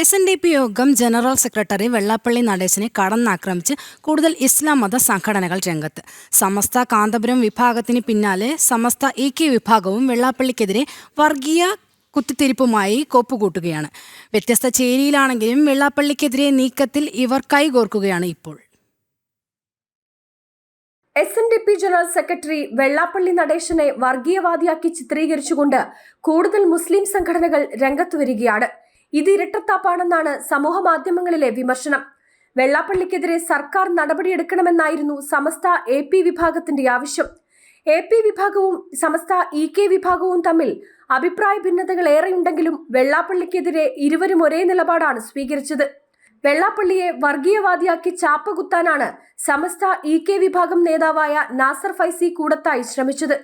S N D P യോഗം general secretary Vellappally നടേശനെ കടന്നാക്രമിച്ച് കൂടുതൽ ഇസ്ലാം മത സംഘടനകൾ രംഗത്ത്. സമസ്ത കാന്തപുരം വിഭാഗത്തിന് പിന്നാലെ സമസ്ത ഇ കെ വിഭാഗവും വെള്ളാപ്പള്ളിക്കെതിരെ വർഗീയ കുത്തിത്തിരിപ്പുമായി കോപ്പുകൂട്ടുകയാണ്. വ്യത്യസ്ത ചേരിയിലാണെങ്കിലും വെള്ളാപ്പള്ളിക്കെതിരെ നീക്കത്തിൽ ഇവർ കൈകോർക്കുകയാണ് ഇപ്പോൾ. S N D P general secretary Vellappally നടേശനെ വർഗീയവാദിയാക്കി ചിത്രീകരിച്ചുകൊണ്ട് കൂടുതൽ മുസ്ലിം സംഘടനകൾ രംഗത്തു വരികയാണ്. ഇത് ഇരട്ടത്താപ്പാണെന്നാണ് സമൂഹ മാധ്യമങ്ങളിലെ വിമർശനം. വെള്ളാപ്പള്ളിക്കെതിരെ സർക്കാർ നടപടിയെടുക്കണമെന്നായിരുന്നു സമസ്ത എ പി വിഭാഗത്തിന്റെ ആവശ്യം. എ പി വിഭാഗവും സമസ്ത ഇ കെ വിഭാഗവും തമ്മിൽ അഭിപ്രായ ഭിന്നതകൾ ഏറെയുണ്ടെങ്കിലും വെള്ളാപ്പള്ളിക്കെതിരെ ഇരുവരും ഒരേ നിലപാടാണ് സ്വീകരിച്ചത്. വെള്ളാപ്പള്ളിയെ വർഗീയവാദിയാക്കി ചാപ്പകുത്താനാണ് സമസ്ത ഇ കെ വിഭാഗം നേതാവായ നാസർ ഫൈസി കൂടത്തായി ശ്രമിച്ചത്.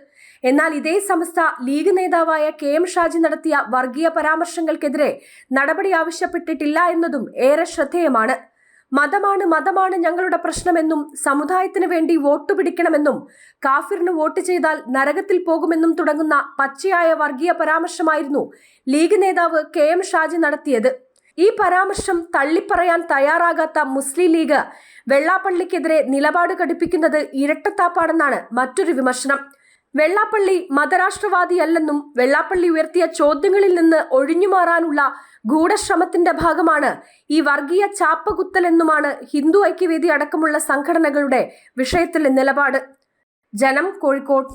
എന്നാൽ ഇതേ സംസ്ഥ ലീഗ് നേതാവായ കെ എം ഷാജി നടത്തിയ വർഗീയ പരാമർശങ്ങൾക്കെതിരെ നടപടി ആവശ്യപ്പെട്ടിട്ടില്ല എന്നതും ഏറെ ശ്രദ്ധേയമാണ്. മതമാണ് മതമാണ് ഞങ്ങളുടെ പ്രശ്നമെന്നും സമുദായത്തിന് വേണ്ടി വോട്ട് പിടിക്കണമെന്നും കാഫിറിന് വോട്ട് ചെയ്താൽ നരകത്തിൽ പോകുമെന്നും തുടങ്ങുന്ന പച്ചയായ വർഗീയ പരാമർശമായിരുന്നു ലീഗ് നേതാവ് കെ എം ഷാജി നടത്തിയത്. ഈ പരാമർശം തള്ളിപ്പറയാൻ തയ്യാറാകാത്ത മുസ്ലിം ലീഗ് വെള്ളാപ്പള്ളിക്കെതിരെ നിലപാട് ഘടിപ്പിക്കുന്നത് ഇരട്ടത്താപ്പാണെന്നാണ് മറ്റൊരു വിമർശനം. വെള്ളാപ്പള്ളി മതരാഷ്ട്രവാദിയല്ലെന്നും വെള്ളാപ്പള്ളി ഉയർത്തിയ ചോദ്യങ്ങളിൽ നിന്ന് ഒഴിഞ്ഞുമാറാനുള്ള ഗൂഢശ്രമത്തിന്റെ ഭാഗമാണ് ഈ വർഗീയ ചാപ്പകുത്തലെന്നുമാണ് ഹിന്ദു ഐക്യവേദി അടക്കമുള്ള സംഘടനകളുടെ വിഷയത്തിലെ നിലപാട്. ജനം കോഴിക്കോട്.